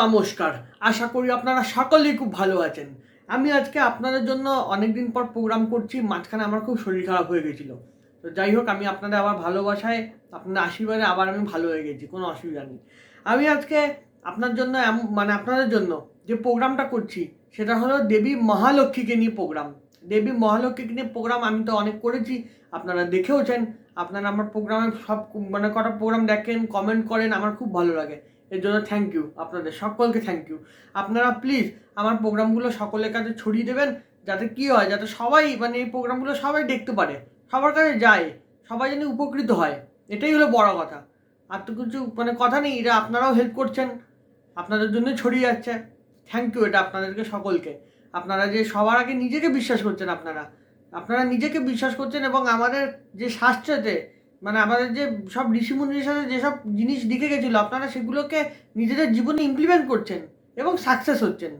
নমস্কার। আশা করি আপনারা সকলেই খুব ভালো আছেন। আমি আজকে আপনাদের জন্য অনেক দিন পর প্রোগ্রাম করছি, মাঝখানে আমার খুব শরীর খারাপ হয়ে গেছিল। তো যাই হোক, আমি আপনাদের আবার ভালোবাসায়, আপনাদের আশীর্বাদে আবার আমি ভালো হয়ে গেছি, কোনো অসুবিধা নেই। আমি আজকে আপনার জন্য মানে আপনাদের জন্য যে প্রোগ্রামটা করছি, সেটা হলো দেবী মহালক্ষ্মীকে নিয়ে প্রোগ্রাম দেবী মহালক্ষ্মীকে নিয়ে প্রোগ্রাম আমি তো অনেক করেছি, আপনারা দেখেওছেন। আপনারা আমার প্রোগ্রামে সব মানে কটা প্রোগ্রাম দেখেন কমেন্ট করেন, আমার খুব ভালো লাগে। এর জন্য থ্যাংক ইউ আপনাদের সকলকে থ্যাংক ইউ আপনারা প্লিজ আমার প্রোগ্রামগুলো সকলের কাছে ছড়িয়ে দেবেন, যাতে কি হয়, যাতে সবাই মানে এই প্রোগ্রামগুলো সবাই দেখতে পারে, সবার কাছে যায়, সবাই যেন উপকৃত হয়, এটাই হলো বড় কথা। আর তো কিছু মানে কথা নেই এটা আপনারাও হেল্প করছেন, আপনাদের জন্য ছড়িয়ে যাচ্ছে। থ্যাংক ইউ এটা আপনাদেরকে সকলকে। আপনারা যে সবার আগে নিজেকে বিশ্বাস করছেন আপনারা আপনারা নিজেকে বিশ্বাস করছেন এবং আমাদের যে শাস্ত্রতে মানে আমাদের যে সব ঋষিমুনির সাথে যেসব জিনিস লিখে গেছিল, আপনারা সেগুলোকে নিজেদের জীবনে ইমপ্লিমেন্ট করছেন এবং সাকসেস হচ্ছেন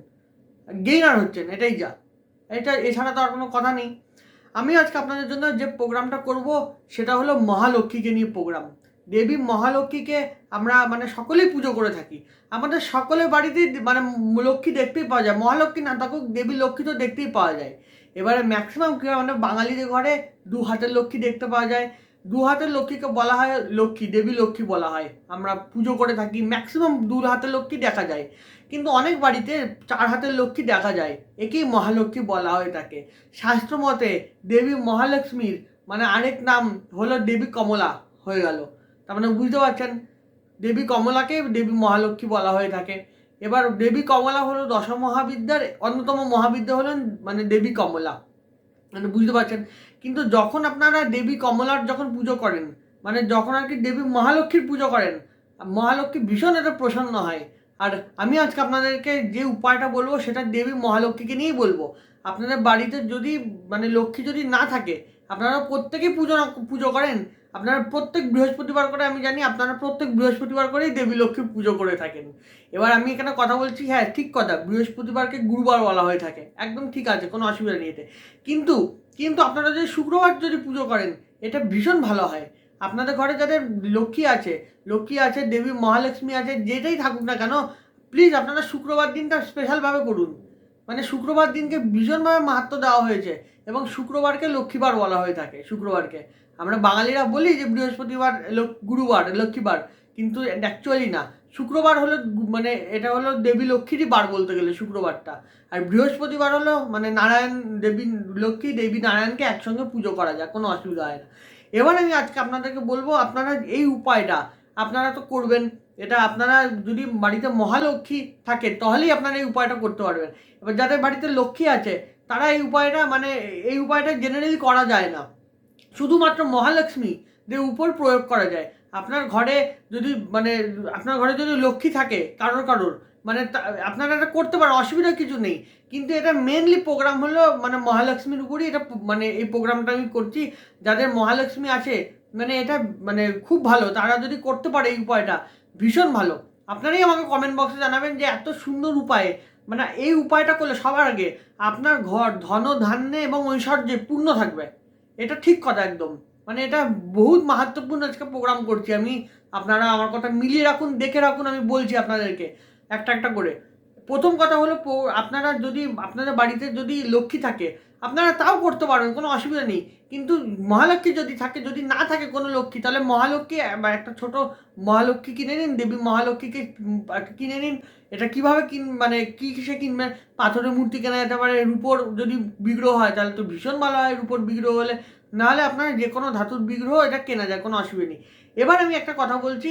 গেইনার হচ্ছেন, এটাই যা। এটা এছাড়া তো আর কোনো কথা নেই। আমি আজকে আপনাদের জন্য যে প্রোগ্রামটা করব, সেটা হলো মহালক্ষ্মীকে নিয়ে প্রোগ্রাম দেবী মহালক্ষ্মীকে আমরা মানে সকলেই পুজো করে থাকি। আমাদের সকলের বাড়িতেই মানে লক্ষ্মী দেখতেই পাওয়া যায়। মহালক্ষ্মী না থাকুক দেবী লক্ষ্মী তো দেখতেই পাওয়া যায়। এবারে ম্যাক্সিমাম কী হয় মানে বাঙালিদের ঘরে দু হাতের লক্ষ্মী দেখতে পাওয়া যায়। দু হাতের লক্ষ্মীকে বলা হয় লক্ষ্মী, দেবী লক্ষ্মী বলা হয়। আমরা পুজো করে থাকি ম্যাক্সিমাম দু হাতের লক্ষ্মী দেখা যায়। কিন্তু অনেক বাড়িতে চার হাতের লক্ষ্মী দেখা যায়। একেই মহালক্ষ্মী বলা হয়ে থাকে শাস্ত্র মতে দেবী মহালক্ষ্মীর মানে আরেক নাম হলো দেবী কমলা হয়ে গেল। তার মানে বুঝতে পারছেন? দেবী কমলাকে দেবী মহালক্ষ্মী বলা হয়ে থাকে। এবার দেবী কমলা হলো দশম মহাবিদ্যার অন্যতম মহাবিদ্যা হলেন মানে দেবী কমলা। মানে বুঝতে পারছেন? কিন্তু যখন আপনারা দেবী কমলার যখন পুজো করেন মানে যখন আর কি দেবী মহালক্ষ্মীর পুজো করেন মহালক্ষ্মী ভীষণ এটা প্রসন্ন হয়। আর আমি আজকে আপনাদেরকে যে উপায়টা বলব, সেটা দেবী মহালক্ষ্মীকে নিয়েই বলব। আপনাদের বাড়িতে যদি মানে লক্ষ্মী যদি না থাকে, আপনারা প্রত্যেকেই পুজো পুজো করেন। আপনারা প্রত্যেক বৃহস্পতিবার করে, আমি জানি আপনারা প্রত্যেক বৃহস্পতিবার করেই দেবী লক্ষ্মীর পুজো করে থাকেন। এবার আমি এখানে কথা বলছি হ্যাঁ ঠিক কথা, বৃহস্পতিবারকে গুরুবার বলা হয়ে থাকে। একদম ঠিক আছে, কোনো অসুবিধা নেই এতে। কিন্তু কিন্তু আপনারা যদি শুক্রবার যদি পুজো করেন, এটা ভীষণ ভালো হয়। আপনাদের ঘরে যাদের লক্ষ্মী আছে লক্ষ্মী আছে, দেবী, মহালক্ষ্মী আছে, যেটাই থাকুক না কেন প্লিজ আপনারা শুক্রবার দিনটা স্পেশালভাবে করুন। মানে শুক্রবার দিনকে ভীষণভাবে মাহাত্ম দেওয়া হয়েছে এবং শুক্রবারকে লক্ষ্মীবার বলা হয়ে থাকে, শুক্রবারকে। আমরা বাঙালিরা বলি যে বৃহস্পতিবার গুরুবার, লক্ষ্মীবার, কিন্তু অ্যাকচুয়ালি না। শুক্রবার হলো মানে এটা হলো দেবী লক্ষ্মীরই বার বলতে গেলে শুক্রবারটা। আর বৃহস্পতিবার হলো মানে নারায়ণ দেবী লক্ষ্মী দেবী নারায়ণকে একসঙ্গে পুজো করা যায়, কোনো অসুবিধা হয় না। এবার আমি আজকে আপনাদেরকে বলব, আপনারা এই উপায়টা আপনারা তো করবেন, এটা আপনারা যদি বাড়িতে মহালক্ষ্মী থাকে তাহলেই আপনারা এই উপায়টা করতে পারবেন। এবার যাদের বাড়িতে লক্ষ্মী আছে, তারা এই উপায়টা মানে এই উপায়টা জেনারেলি করা যায় না। শুধুমাত্র মহালক্ষ্মী দের উপর প্রয়োগ করা যায়। আপনার ঘরে যদি মানে আপনার ঘরে যদি লক্ষ্মী থাকে, কারোর কারোর মানে আপনারা এটা করতে পারেন, অসুবিধা কিছু নেই। কিন্তু এটা মেনলি প্রোগ্রাম হলো মানে মহালক্ষ্মীর উপরই এটা মানে এই প্রোগ্রামটা আমি করছি। যাদের মহালক্ষ্মী আছে মানে এটা মানে খুব ভালো। তারা যদি করতে পারে এই উপায়টা, ভীষণ ভালো। আপনারাই আমাকে কমেন্ট বক্সে জানাবেন যে, এত সুন্দর উপায়ে মানে এই উপায়টা করলে সবার আগে আপনার ঘর ধন ধান্যে এবং ঐশ্বর্যে পূর্ণ থাকবে। এটা ঠিক কথা একদম। মানে এটা বহুত মাহাত্মপূর্ণ আজকে প্রোগ্রাম করছি আমি। আপনারা আমার কথা মিলিয়ে রাখুন, দেখে রাখুন, আমি বলছি আপনাদেরকে একটা একটা করে। প্রথম কথা হলো আপনারা যদি, আপনাদের বাড়িতে যদি লক্ষ্মী থাকে, আপনারা তাও করতে পারবেন, কোনো অসুবিধা নেই। কিন্তু মহালক্ষ্মী যদি থাকে, যদি না থাকে কোনো লক্ষ্মী, তাহলে মহালক্ষ্মী, বা একটা ছোট মহালক্ষ্মী কিনে নিন, দেবী মহালক্ষ্মীকে কিনে নিন। এটা কীভাবে কিন মানে কী কিসে কিনবেন পাথরের মূর্তি কেনা যেতে পারে, রূপোর যদি বিগ্রহ হয়, তাহলে তো ভীষণ ভালো হয়, রূপোর বিগ্রহ হলে নাহলে আপনার যে কোনো ধাতুর বিগ্রহ এটা কেনা যায়, কোনো অসুবিধা নেই। এবার আমি একটা কথা বলছি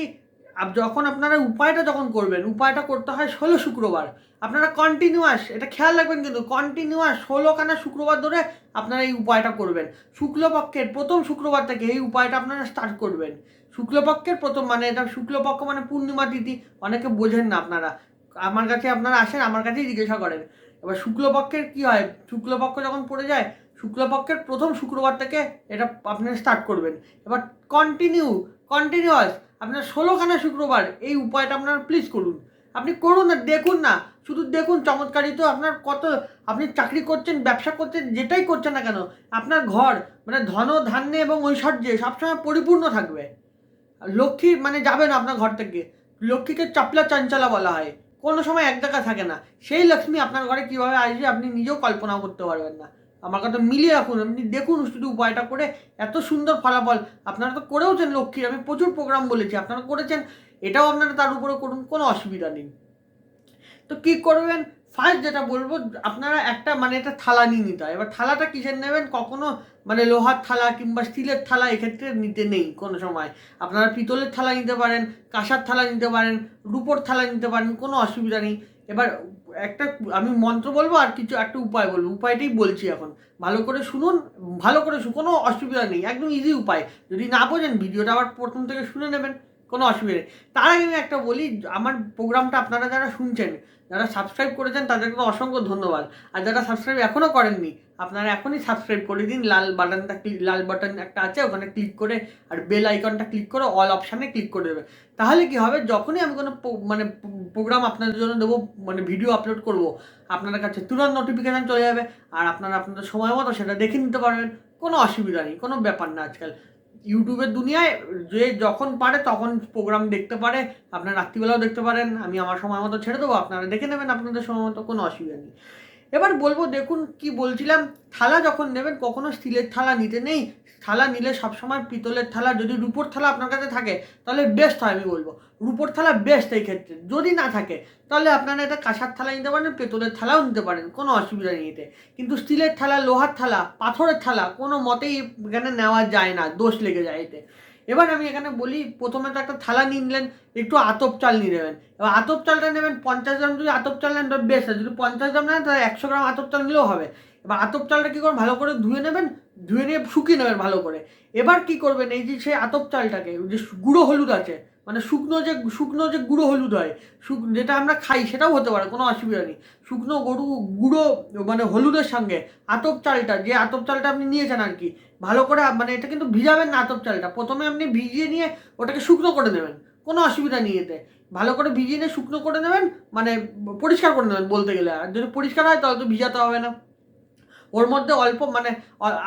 যখন আপনারা উপায়টা যখন করবেন, উপায়টা করতে হয় ষোলো শুক্রবার। আপনারা কন্টিনিউয়াস এটা খেয়াল রাখবেন কিন্তু কন্টিনিউয়াস ষোলো ষোলোখানা শুক্রবার ধরে আপনারা এই উপায়টা করবেন। শুক্লপক্ষের প্রথম শুক্রবার থেকে এই উপায়টা আপনারা স্টার্ট করবেন। শুক্লপক্ষের প্রথম মানে এটা শুক্লপক্ষ মানে পূর্ণিমা তিথি, অনেকে বোঝেন না আপনারা। আমার কাছে আপনারা আসেন, আমার কাছেই জিজ্ঞাসা করেন। এবার শুক্লপক্ষের কী হয়? শুক্লপক্ষ যখন পড়ে যায় শুক্লপক্ষের প্রথম শুক্রবার থেকে এটা আপনারা স্টার্ট করবেন। এবার কন্টিনিউ কন্টিনিউয়াস আপনার ষোলোখানা শুক্রবার, এই উপায়টা আপনারা প্লিজ করুন। আপনি করুন না, দেখুন না, শুধু দেখুন চমৎকারই তো আপনার কত, আপনি চাকরি করছেন, ব্যবসা করছেন, যেটাই করছেন না কেন, আপনার ঘর মানে ধন, ধান্যে এবং ঐশ্বর্যে সবসময় পরিপূর্ণ থাকবে। লক্ষ্মী মানে যাবে না আপনার ঘর থেকে। লক্ষ্মীকে চাপলা চাঞ্চলা বলা হয়। কোনো সময় এক জায়গা থাকে না। সেই লক্ষ্মী আপনার ঘরে কীভাবে আসবে আপনি নিজেও কল্পনা করতে পারবেন না। আমার কথা মিলিয়ে রাখুন, আপনি দেখুন শুধু উপায়টা করে এত সুন্দর ফলাফল। আপনারা তো করেওছেন লক্ষ্মীর, আমি প্রচুর প্রোগ্রাম বলেছি, আপনারা করেছেন, এটাও আপনারা তার উপরে করুন, কোনো অসুবিধা নেই। তো কী করবেন? ফার্স্ট যেটা বলব, আপনারা একটা মানে একটা থালা নিয়ে নিতে হয়। এবার থালাটা কিসের নেবেন? কখনো মানে লোহার থালা কিংবা স্টিলের থালা এক্ষেত্রে নিতে নেই কোনো সময়। আপনারা পিতলের থালা নিতে পারেন, কাঁসার থালা নিতে পারেন, রুপোর থালা নিতে পারেন, কোনো অসুবিধা নেই। এবার একটা আমি মন্ত্র বলব আর কিছু একটা উপায় বলব। উপায়টাই বলছি এখন। ভালো করে শুনুন, ভালো করে শুনুন কোনো অসুবিধা নেই। একদম ইজি উপায়। যদি না বোঝেন, ভিডিওটা আবার প্রথম থেকে শুনে নেবেন। কোনো অসুবিধা নেই। তার আগে আমি একটা বলি, আমার প্রোগ্রামটা আপনারা যারা শুনছেন, যারা সাবস্ক্রাইব করেছেন, তাদেরকে তো অসংখ্য ধন্যবাদ। আর যারা সাবস্ক্রাইব এখনও করেননি, আপনারা এখনই সাবস্ক্রাইব করে দিন, লাল বাটনটা ক্লিক লাল বাটন একটা আছে, ওখানে ক্লিক করে, আর বেল আইকনটা ক্লিক করে অল অপশানে ক্লিক করে দেবে। তাহলে কি হবে, যখনই আমি কোনো মানে প্রোগ্রাম আপনাদের জন্য দেবো মানে ভিডিও আপলোড করব, আপনাদের কাছে তুরন্ত নোটিফিকেশান চলে যাবে, আর আপনারা আপনাদের সময় মতো সেটা দেখে নিতে পারবেন, কোনো অসুবিধা নেই, কোনো ব্যাপার না আজকাল। ইউটিউবের দুনিয়ায় যে যখন পারে তখন প্রোগ্রাম দেখতে পারে। আপনার রাত্রিবেলাও দেখতে পারেন, আমি আমার সময় মতো ছেড়ে দেবো, আপনারা দেখে নেবেন আপনাদের সময় মতো, কোনো অসুবিধা নেই। এবার বলব, দেখুন কি বলছিলাম, থালা যখন নেবেন, কখনো স্টিলের থালা নিতে নেই। থালা নিলে সবসময় পিতলের থালা, যদি রুপোর থালা আপনার কাছে থাকে, তাহলে বেস্ট হয় আমি বলব। রুপোর থালা বেস্ট এই ক্ষেত্রে। যদি না থাকে, তাহলে আপনারা এটা কাঁসার থালা নিতে পারেন, পেতলের থালাও নিতে পারেন, কোনো অসুবিধা নেই এতে। কিন্তু স্টিলের থালা, লোহার থালা, পাথরের থালা, কোনো মতেই এখানে নেওয়া যায় না, দোষ লেগে যায় এতে। এবার আমি এখানে বলি, প্রথমে তো একটা থালা নিয়ে নিলেন, একটু আতপ চাল নিয়ে নেবেন। এবার আতপ চালটা নেবেন, পঞ্চাশ গ্রাম যদি আতপ চাল নেন তো বেশ, যদি পঞ্চাশ গ্রাম নেন, তাহলে একশো গ্রাম আতপ চাল নিলেও হবে। এবার আতপ চালটা কী করবেন, ভালো করে ধুয়ে নেবেন, ধুয়ে নিয়ে শুকিয়ে নেবেন ভালো করে। এবার কি করবেন, এই যে সেই আতপ চালটাকে, যে গুঁড়ো হলুদ আছে মানে শুকনো যে শুকনো যে গুঁড়ো হলুদ হয়, শুক, যেটা আমরা খাই, সেটাও হতে পারে, কোনো অসুবিধা নেই। শুকনো গরু, গুঁড়ো মানে হলুদের সঙ্গে, আতপ চালটা, যে আতপ চালটা আপনি নিয়েছেন আর কি, ভালো করে মানে এটা কিন্তু ভিজাবেন না আতপ চালটা, প্রথমে আপনি ভিজিয়ে নিয়ে ওটাকে শুকনো করে নেবেন কোনো অসুবিধা নেই এতে। ভালো করে ভিজিয়ে নিয়ে শুকনো করে নেবেন মানে পরিষ্কার করে নেবেন বলতে গেলে, আর যদি পরিষ্কার হয় তাহলে তো ভিজাতে হবে না। ওর মধ্যে অল্প মানে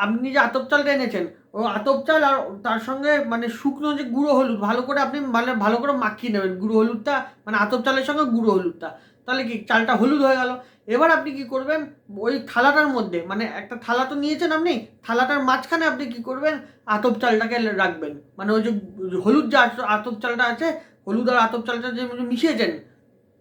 আপনি যে আতপ চালটা এনেছেন ও আতপ চাল আর তার সঙ্গে মানে শুকনো যে গুঁড়ো হলুদ, ভালো করে আপনি মানে ভালো করে মাখিয়ে নেবেন গুঁড়ো হলুদটা মানে আতপ চালের সঙ্গে গুঁড়ো হলুদটা। তাহলে কি চালটা হলুদ হয়ে গেল? এবার আপনি কি করবেন, ওই থালাটার মধ্যে মানে একটা থালা তো নিয়েছেন আপনি, থালাটার মাঝখানে আপনি কি করবেন, আতপ চালটাকে রাখবেন। মানে ওই যে হলুদ যে আত- আতপ চালটা আছে, হলুদ আর আতপ চালটা যে মিশিয়েছেন,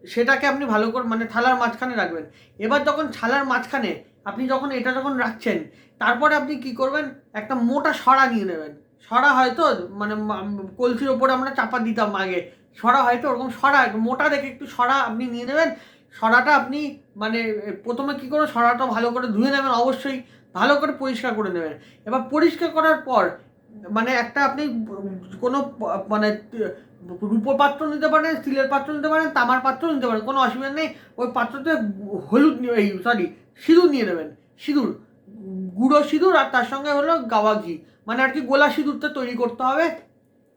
সেটাকে আপনি ভালো করে মানে থালার মাঝখানে রাখবেন। এবার যখন থালার মাঝখানে আপনি যখন এটা যখন রাখছেন, তারপরে আপনি কি করবেন একটা মোটা সরা নিয়ে নেবেন। সরা হয়তো মানে কলসির ওপরে আমরা চাপা দিতাম আগে। সরা হয়তো ওরকম সরা মোটা দেখে একটু সরা আপনি নিয়ে নেবেন। সরাটা আপনি মানে প্রথমে কি করে সরাটা ভালো করে ধুয়ে নেবেন অবশ্যই, ভালো করে পরিষ্কার করে নেবেন। এবার পরিষ্কার করার পর মানে একটা আপনি, কোনো মানে রূপোর পাত্র নিতে পারেন, স্টিলের পাত্র নিতে পারেন, তামার পাত্র নিতে পারেন, কোনো অসুবিধা নেই। ওই পাত্রতে হলুদ এই সরি সিঁদুর নিয়ে নেবেন, সিঁদুর। গুঁড়ো সিঁদুর আর তার সঙ্গে হলো গাওয়া ঘি। মানে আর কি গোলা সিঁদুরটা তৈরি করতে হবে।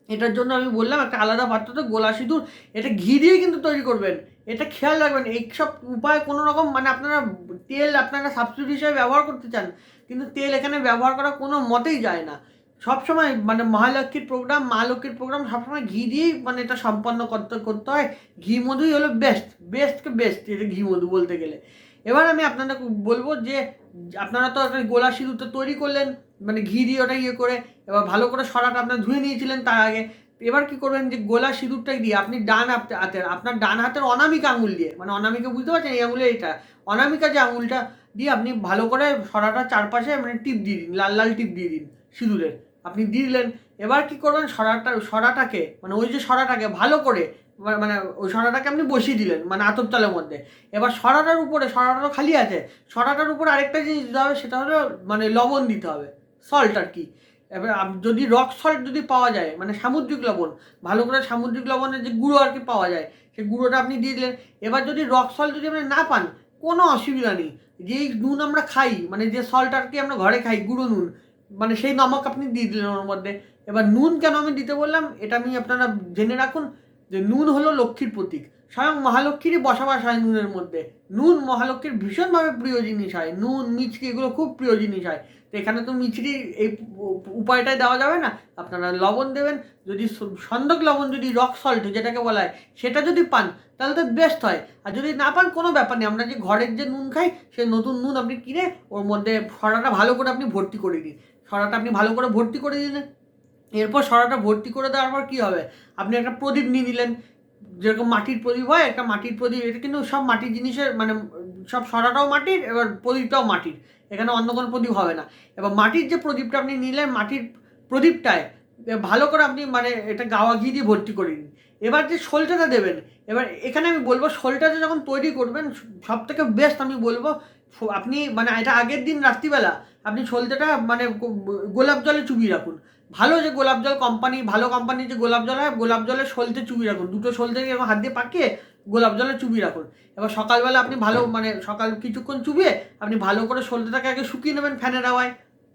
এটার জন্য আমি বললাম একটা আলাদা পাত্রতে গোলা সিঁদুর। এটা ঘি দিয়ে কিন্তু তৈরি করবেন। এটা খেয়াল রাখবেন, এইসব উপায় কোনো রকম মানে আপনারা তেল আপনারা সাবস্টিটিউট হিসেবে ব্যবহার করতে চান, কিন্তু তেল এখানে ব্যবহার করা কোনো মতেই যায় না। সবসময় মানে মহালক্ষ্মীর প্রোগ্রাম মা লক্ষ্মীর প্রোগ্রাম সবসময় ঘি দিয়েই মানে এটা সম্পন্ন করতে করতে হয়। ঘি মধুই হলো বেস্ট বেস্টকে বেস্ট এটা ঘি মধু বলতে গেলে। এবার আমি আপনাদের বলব যে আপনারা তো একটা গোলা সিঁদুরটা তৈরি করলেন মানে ঘি দিয়ে ওটা ইয়ে করে, এবার ভালো করে সরাটা আপনার ধুয়ে নিয়েছিলেন তার আগে। এবার কি করবেন যে গোলা সিঁদুরটাই দিয়ে আপনি ডান হাতে- হাতের আপনার ডান হাতের অনামিকা আঙুল দিয়ে মানে অনামিকা বুঝতে পারছেন এই আঙুলে এটা? অনামিকা যে আঙুলটা দিয়ে আপনি ভালো করে সরাটা চারপাশে মানে টিপ দিয়ে দিন, লাল লাল টিপ দিয়ে দিন সিঁদুরের। আপনি দিয়ে দিলেন, এবার কি করবেন সরাটা সরাটাকে মানে ওই যে সরাটাকে ভালো করে মানে- মানে ওই সরাটাকে আপনি বসিয়ে দিলেন মানে আতপ চালের মধ্যে। এবার সরাটার উপরে, সরাটা তো খালি আছে, সরাটার উপরে আরেকটা জিনিস দিতে হবে, সেটা হলো মানে লবণ দিতে হবে সল্ট আর কি। এবার যদি রক সল্ট যদি পাওয়া যায় মানে সামুদ্রিক লবণ, ভালো করে সামুদ্রিক লবণের যে গুঁড়ো আর কি পাওয়া যায়, সেই গুঁড়োটা আপনি দিয়ে দিলেন। এবার যদি রক সল্ট যদি আপনি না পান, কোনো অসুবিধা নেই। যেই নুন আমরা খাই মানে যে সল্ট আর কি আমরা ঘরে খাই, গুঁড়ো নুন মানে সেই নমক আপনি দিয়ে দিলেন ওর মধ্যে। এবার নুন কেন আমি দিতে বললাম, এটা আমি আপনারা জেনে রাখুন যে নুন হলো লক্ষ্মীর প্রতীক। স্বয়ং মহালক্ষ্মীরই বসবাস হয় নুনের মধ্যে। নুন মহালক্ষ্মীর ভীষণভাবে প্রিয় জিনিস হয়। নুন মিচকি এগুলো খুব প্রিয় জিনিস হয়। তো এখানে তো মিছরি এই উপায়টাই দেওয়া যাবে না? আপনারা লবণ দেবেন, যদি সন্দক লবণ যদি রক সল্ট যেটাকে বলা হয়, সেটা যদি পান, তাহলে তো বেস্ট হয়। আর যদি না পান, কোনো ব্যাপার নেই। আমরা যে ঘরের যে নুন খাই সেই নতুন নুন আপনি কিনে ওর মধ্যে সরাটা ভালো করে আপনি ভর্তি করে দিন সরাটা আপনি ভালো করে ভর্তি করে দিলেন এরপর সরাটা ভর্তি করে দেওয়ার পর কী হবে? আপনি একটা প্রদীপ নিয়ে নিলেন, যেরকম মাটির প্রদীপ হয়, একটা মাটির প্রদীপ, এটা কিন্তু সব মাটির জিনিসের মানে সব সরাটাও মাটির, এবার প্রদীপটাও মাটির, এখানে অন্য কোনো প্রদীপ হবে না। এবার মাটির যে প্রদীপটা আপনি নিলেন, মাটির প্রদীপটায় ভালো করে আপনি মানে এটা গাওয়া ঘি দিয়ে ভর্তি করে নিন। এবার যে শোলটাটা দেবেন, এবার এখানে আমি বলব শোলটাটা যখন তৈরি করবেন সব থেকে বেস্ট আমি বলব আপনি মানে এটা আগের দিন রাত্রিবেলা, আপনি সলতেটা মানে গোলাপ জলে চুবিয়ে রাখুন। ভালো যে গোলাপ জল কোম্পানি ভালো কোম্পানির যে গোলাপ জল হয় গোলাপ জলে সলতে চুবি রাখুন। দুটো সলতে এরকম হাত দিয়ে পাকিয়ে গোলাপ জলে চুবি রাখুন। এবার সকালবেলা আপনি ভালো মানে সকাল কিছুক্ষণ চুবিয়ে আপনি ভালো করে সলতেটাকে আগে শুকিয়ে নেবেন ফ্যানের হাওয়ায়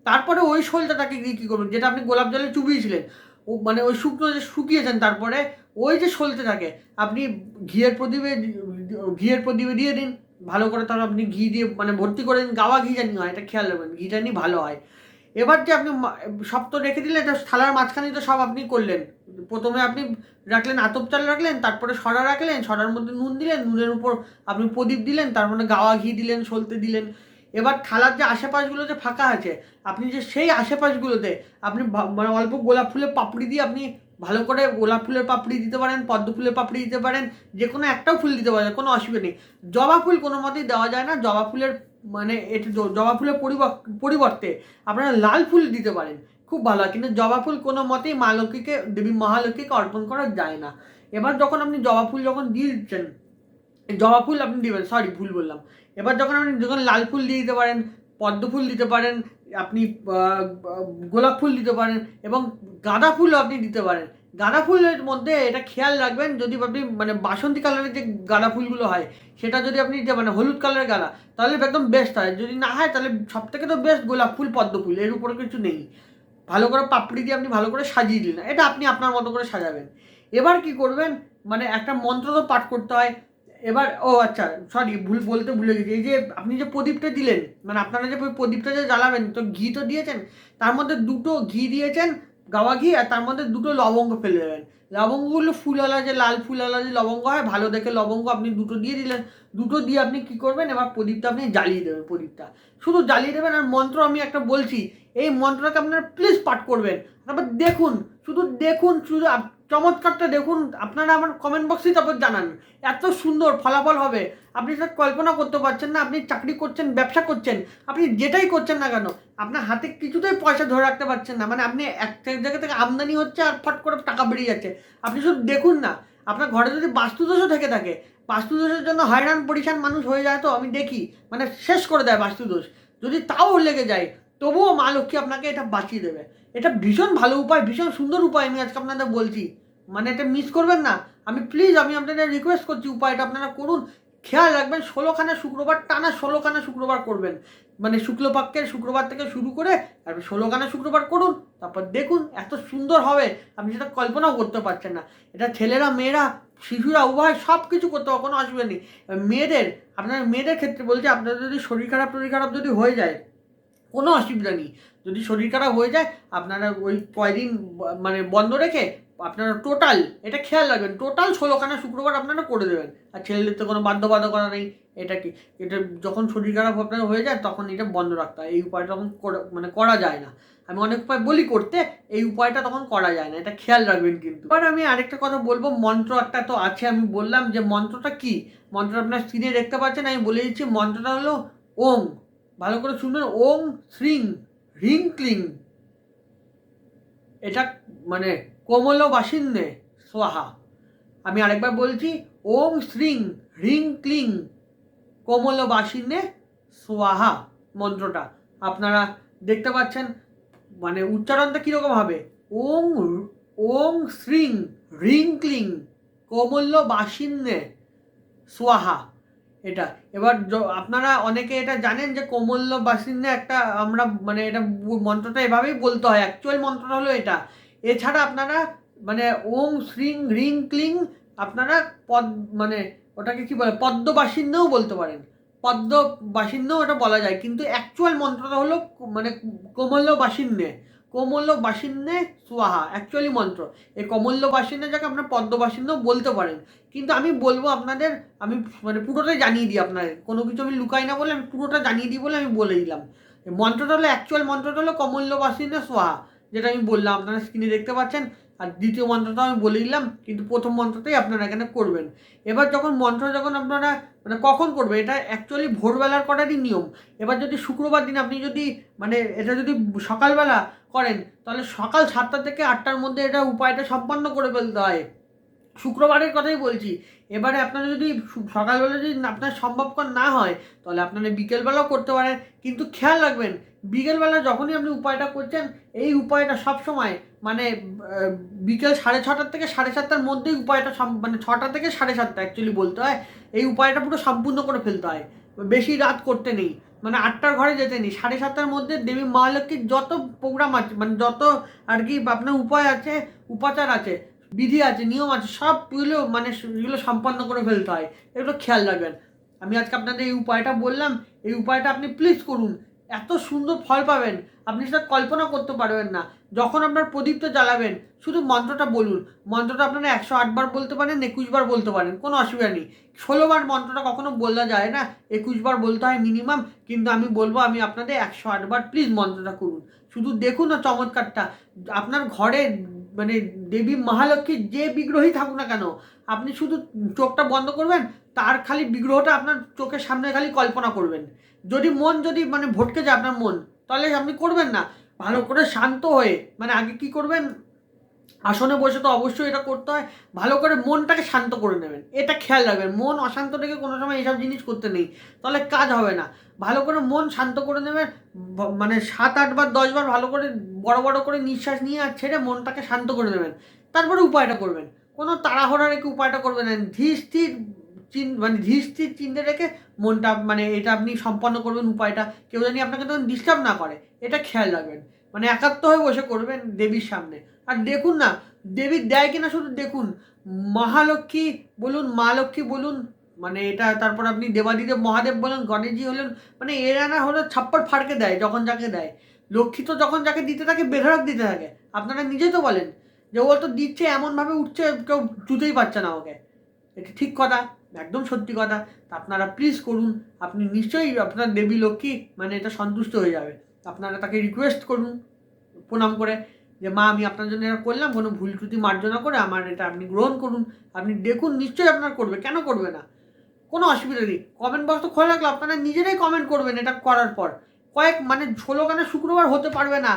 তারপরে ওই সলতেটাকে গিয়ে কী করবেন? যেটা আপনি গোলাপ জলে চুবিয়েছিলেন ও মানে ওই শুকনো যে শুকিয়েছেন তারপরে ওই যে সলতে থাকে আপনি ঘিয়ের প্রদীপে ঘিয়ের প্রদীপে দিয়ে দিন। ভালো করে তাহলে আপনি ঘি দিয়ে মানে ভর্তি করে দিন। গাওয়া ঘি জানি হয় এটা খেয়াল রাখবেন। ঘি জানি ভালো হয়। এবার যে আপনি সব তো রেখে দিলেন, এটা থালার মাঝখানে তো সব আপনি করলেন। প্রথমে আপনি রাখলেন, আতপ চাল রাখলেন, তারপরে সরা রাখলেন, সরার মধ্যে নুন দিলেন, নুনের উপর আপনি প্রদীপ দিলেন, তার মানে গাওয়া ঘি দিলেন, সলতে দিলেন। এবার থালার যে আশেপাশগুলো যে ফাঁকা আছে, আপনি যে সেই আশেপাশগুলোতে আপনি মানে অল্প গোলাপ ফুলের পাপড়ি দিয়ে আপনি ভালো করে গোলাপ ফুলের পাপড়ি দিতে পারেন, পদ্ম ফুলের পাপড়ি দিতে পারেন, যে কোনো একটাও ফুল দিতে পারেন, কোনো অসুবিধা নেই। জবা ফুল কোনো মতেই দেওয়া যায় না, জবা ফুলের মানে এটা জবা ফুলের পরিবর্তে আপনারা লাল ফুল দিতে পারেন। খুব ভালো হয়। কিন্তু জবা ফুল কোনো মতেই মা লক্ষ্মীকে, দেবী মহালক্ষ্মীকে অর্পণ করা যায় না। এবার যখন আপনি জবা ফুল যখন দিয়ে দিচ্ছেন জবা ফুল আপনি দিবেন সরি ভুল বললাম। এবার যখন আপনি যখন লাল ফুল দিয়ে দিতে পারেন, পদ্ম ফুল দিতে পারেন, আপনি গোলাপ ফুল দিতে পারেন এবং গাঁদা ফুলও আপনি দিতে পারেন গাঁদা ফুলের মধ্যে এটা খেয়াল রাখবেন, যদি আপনি মানে বাসন্তী কালারের যে গাঁদা ফুলগুলো হয়, সেটা যদি আপনি যে মানে হলুদ কালারের গাঁদা, তাহলে একদম বেস্ট হয়। যদি না হয়, তাহলে সব থেকে তো বেস্ট গোলাপ ফুল, পদ্ম ফুল, এর উপরে কিছু নেই। ভালো করে পাপড়ি দিয়ে আপনি ভালো করে সাজিয়ে দিলেন, এটা আপনি আপনার মতো করে সাজাবেন। এবার কি করবেন মানে একটা মন্ত্র তো পাঠ করতে হয়। এবার, ও আচ্ছা সরি ভুল বলতে ভুলে গেছি। এই যে আপনি যে প্রদীপটা দিলেন মানে আপনারা যে প্রদীপটা যে জ্বালাবেন, তো ঘি তো দিয়েছেন, তার মধ্যে দুটো ঘি দিয়েছেন গাওয়া ঘি আর তার মধ্যে দুটো লবঙ্গ ফেলে দেবেন। লবঙ্গগুলো ফুলওয়ালা যে লাল ফুলওয়ালা যে লবঙ্গ হয়, ভালো দেখে লবঙ্গ আপনি দুটো দিয়ে দিলেন, দুটো দিয়ে আপনি কি করবেন? এবার প্রদীপটা আপনি জ্বালিয়ে দেবেন প্রদীপটা। শুধু জ্বালিয়ে দেবেন আর মন্ত্র আমি একটা বলছি, এই মন্ত্রটাকে আপনারা প্লিজ পাঠ করবেন। তারপর দেখুন, শুধু দেখুন, শুধু চমৎকারটা দেখুন, আপনারা আমার কমেন্ট বক্সে তারপর জানান। এত সুন্দর ফলাফল হবে। আপনি সেটা কল্পনা করতে পারছেন না, আপনি চাকরি করছেন, ব্যবসা করছেন, আপনি যেটাই করছেন না কেন, আপনার হাতে কিছুতেই পয়সা ধরে রাখতে পারছেন না। মানে আপনি এক জায়গা থেকে আমদানি হচ্ছে আর ফট করে টাকা বেরিয়ে যাচ্ছে। আপনি শুধু দেখুন না, আপনার ঘরে যদি বাস্তুদোষও থেকে থাকে, বাস্তুদোষের জন্য হয়রান পরিশান মানুষ হয়ে যায় তো, আমি দেখি। মানে শেষ করে দেয় বাস্তুদোষ। যদি তাও লেগে যায় তবুও মা লক্ষ্মী আপনাকে এটা বাঁচিয়ে দেবে। এটা ভীষণ ভালো উপায়, ভীষণ সুন্দর উপায় আমি আজকে আপনাদের বলছি। মানে এটা মিস করবেন না। আমি প্লিজ আমি আপনাদের রিকোয়েস্ট করছি উপায়টা, আপনারা করুন। খেয়াল রাখবেন, ষোলোখানা শুক্রবার, টানা ষোলোখানা শুক্রবার করবেন। মানে শুক্লপক্ষের শুক্রবার থেকে শুরু করে তারপর ষোলোখানা শুক্রবার করুন, তারপর দেখুন এত সুন্দর হবে। আপনি সেটা কল্পনাও করতে পারছেন না। এটা ছেলেরা, মেয়েরা, শিশুরা, উভয় সব কিছু করতে কোনো অসুবিধা নেই মেয়েদের, আপনার মেয়েদের ক্ষেত্রে বলছে, আপনাদের যদি শরীর খারাপ শরীর খারাপ যদি হয়ে যায় কোনো অসুবিধা নেই। যদি শরীর খারাপ হয়ে যায়, আপনারা ওই কয়দিন মানে বন্ধ রেখে আপনারা টোটাল এটা খেয়াল রাখবেন টোটাল ষোলোখানা শুক্রবার আপনারা করে দেবেন। আর ছেলেদের তো কোনো বাধ্যবাধকতা নেই, এটা কি? এটা যখন শরীর খারাপ আপনার হয়ে যায়, তখন এটা বন্ধ রাখতে হয়। এই উপায়টা তখন মানে করা যায় না। আমি অনেক উপায় বলি করতে, এই উপায়টা তখন করা যায় না, এটা খেয়াল রাখবেন কিন্তু। এবার আমি আরেকটা কথা বলব, মন্ত্র একটা তো আছে, আমি বললাম যে মন্ত্রটা কি? মন্ত্র আপনার স্ক্রিনে দেখতে পাচ্ছেন, আমি বলে দিচ্ছি, মন্ত্রটা হলো ওম। ভালো করে শুনবেন, ওম শ্রিং, হ্রিং ক্লিং। এটা মানে কোমল বাসিন্দে, সোহা। আমি আরেকবার বলছি, ওম শ্রিং, হ্রিং ক্লিং, কোমল বাসিন্দে সোয়াহা মন্ত্রটা। আপনারা দেখতে পাচ্ছেন মানে উচ্চারণটা কীরকম হবে? ওং ওং শ্রিং, হ্রিং ক্লিং কোমল্য বাসিন্দে সোয়াহা এটা। এবার আপনারা অনেকে এটা জানেন যে কোমল্য বাসিন্দে একটা আমরা মানে এটা মন্ত্রটা এভাবেই বলতে হয়। অ্যাকচুয়াল মন্ত্রটা হলো এটা। এছাড়া আপনারা মানে ওম শ্রিং রিং ক্লিং, আপনারা পদ মানে ওটাকে কি বলে পদ্ম বাসিন্দাও বলতে পারেন। পদ্ম বাসিন্দাও ওটা বলা যায়। কিন্তু অ্যাকচুয়াল মন্ত্রটা হলো মানে কোমল্য বাসিন্নে কোমল্য বাসিন্দে সুয়াহা অ্যাকচুয়ালি মন্ত্র। এই কমল্য বাসিন্দে যাকে আপনার পদ্ম বাসিন্দ বলতে পারেন। কিন্তু আমি বলব আপনাদের, আমি মানে পুরোটাই জানিয়ে দিই আপনাদের। কোনো কিছু আমি লুকাই না বলে আমি পুরোটা জানিয়ে দিই বলে আমি বলে দিলাম। মন্ত্রটা হলো অ্যাকচুয়াল মন্ত্রটা হলো কমল্য বাসিন্দে সোহা যেটা আমি বললাম। আপনারা স্ক্রিনে দেখতে পাচ্ছেন আর দ্বিতীয় মন্ত্রটা আমি বলে দিলাম, কিন্তু প্রথম মন্ত্রটাই আপনারা এখানে করবেন। এবার যখন মন্ত্র যখন আপনারা মানে কখন করবে, এটা অ্যাকচুয়ালি ভোরবেলার করারই নিয়ম। এবার যদি শুক্রবার দিন আপনি যদি মানে এটা যদি সকালবেলা করেন, তাহলে সকাল সাতটা থেকে আটটার মধ্যে এটা উপায়টা সম্পন্ন করে ফেলতে হয়। শুক্রবারের কথাই বলছি। এবারে আপনারা যদি সকালবেলা যদি আপনার সম্ভবকর না হয়, তাহলে আপনারা বিকেলবেলাও করতে পারেন। কিন্তু খেয়াল রাখবেন, বিকেলবেলা যখনই আপনি উপায়টা করছেন, এই উপায়টা সবসময় মানে বিকেল সাড়ে ছটার থেকে সাড়ে সাতটার মধ্যেই উপায়টা মানে ছটা থেকে সাড়ে সাতটা অ্যাকচুয়ালি বলতে হয়। এই উপায়টা পুরো সম্পূর্ণ করে ফেলতে হয়। বেশি রাত করতে নেই। মানে আটটার ঘরে যেতে নেই। সাড়ে সাতটার মধ্যে দেবী মহালক্ষ্মীর যত প্রোগ্রাম আছে মানে যত আর কি আপনার উপায় আছে, উপাচার আছে, বিধি আছে, নিয়ম আছে, সব সবগুলো মানে এগুলো সম্পন্ন করে ফেলতে হয়। এগুলো খেয়াল রাখবেন। আমি আজকে আপনাদের এই উপায়টা বললাম। এই উপায়টা আপনি প্লিজ করুন। এত সুন্দর ফল পাবেন। আপনি সেটা কল্পনা করতে পারবেন না। যখন আপনার প্রদীপটা জ্বালাবেন, শুধু মন্ত্রটা বলুন। মন্ত্রটা আপনারা একশো আটবার বলতে পারেন একুশবার বলতে পারেন, কোনো অসুবিধা নেই। ষোলোবার মন্ত্রটা কখনো বলা যায় না, একুশ বার বলতে হয় মিনিমাম কিন্তু আমি বলব, আমি আপনাদের একশো আটবার প্লিজ মন্ত্রটা করুন। শুধু দেখুন না চমৎকারটা। আপনার ঘরে মানে দেবী মহালক্ষ্মীর যে বিগ্রহই থাকুক না কেন, আপনি শুধু চোখটা বন্ধ করবেন, তার খালি বিগ্রহটা আপনার চোখের সামনে খালি কল্পনা করবেন। যদি মন যদি মানে ভটকে যায় আপনার মন, তাহলে আপনি করবেন না। ভালো করে শান্ত হয়ে মানে আগে কি করবেন আসনে বসে তো অবশ্যই এটা করতে হয়। ভালো করে মনটাকে শান্ত করে নেবেন। এটা খেয়াল রাখবেন। মন অশান্ত থেকে কোনো সময় এইসব জিনিস করতে নেই। তাহলে কাজ হবে না। ভালো করে মন শান্ত করে নেবেন। মানে সাত আটবার দশবার ভালো করে বড় বড় করে নিঃশ্বাস নিয়ে আর ছেড়ে মনটাকে শান্ত করে নেবেন। তারপরে উপায়টা করবেন। কোনো তাড়াহুড়া রেখে উপায়টা করবেন না। ধীর স্থির চিন মানে ধীর স্থির চিন্তা রেখে মনটা মানে এটা আপনি সম্পন্ন করবেন উপায়টা। কেউ জানি আপনাকে তখন ডিস্টার্ব না করে। এটা খেয়াল রাখবেন। মানে একাত্ম হয়ে বসে করবেন দেবীর সামনে। আর দেখুন না দেবীর দেয় কিনা শুধু দেখুন। মহালক্ষ্মী বলুন মা লক্ষ্মী বলুন মানে এটা তারপর আপনি দেবাদিদেব, মহাদেব বলুন, গণেশজি হলেন মানে এরা না হলো ছাপ্পর ফাড়কে দেয়, যখন যাকে দেয়। লক্ষ্মী তো যখন যাকে দিতে থাকে বেধড়ক দিতে থাকে। আপনারা নিজেই তো বলেন যে ও তো দিচ্ছে, এমনভাবে উঠছে, কেউ জুতেই পারছে না ওকে। এটা ঠিক কথা, একদম সত্যি কথা। তা আপনারা প্লিজ করুন, আপনি নিশ্চয়ই আপনার দেবী লক্ষ্মী মানে এটা সন্তুষ্ট হয়ে যাবে। আপনারা তাকে রিকোয়েস্ট করুন, প্রণাম করে। যে, মা, আমি আপনার জন্য এটা করলাম, কোনো ভুল ত্রুটি মার্জনা করে আমার এটা আপনি গ্রহণ করুন। আপনি দেখুন, নিশ্চয়ই আপনার করবে। কেন করবে না? কোনো অসুবিধা নেই। কমেন্ট বক্স তো খোলা রাখলে আপনারা নিজেরাই কমেন্ট করবেন এটা করার পর। কয়েক মানে ষোলো গানে শুক্রবার হতে পারবে না।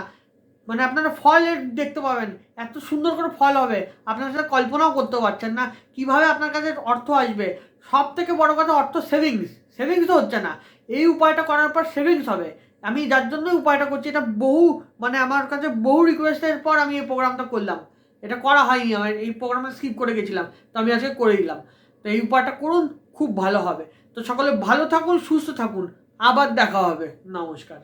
মানে আপনারা ফল দেখতে পাবেন। এত সুন্দর করে ফল হবে। আপনারা সেটা কল্পনাও করতে পারছেন না কীভাবে আপনার কাছে অর্থ আসবে। সব থেকে বড় কথা অর্থ সেভিংস সেভিংসও হচ্ছে না। এই উপায়টা করার পর সেভিংস হবে। আমি যার জন্যই উপায়টা করছি, এটা বহু মানে আমার কাছে বহু রিকোয়েস্টের পর আমি এই প্রোগ্রামটা করলাম। এটা করা হয়নি, আমার এই প্রোগ্রামটা স্কিপ করে গেছিলাম, তো আমি আজকে করে দিলাম। তো এই উপায়টা করুন, খুব ভালো হবে। তো সকলে ভালো থাকুন, সুস্থ থাকুন। আবার দেখা হবে। নমস্কার।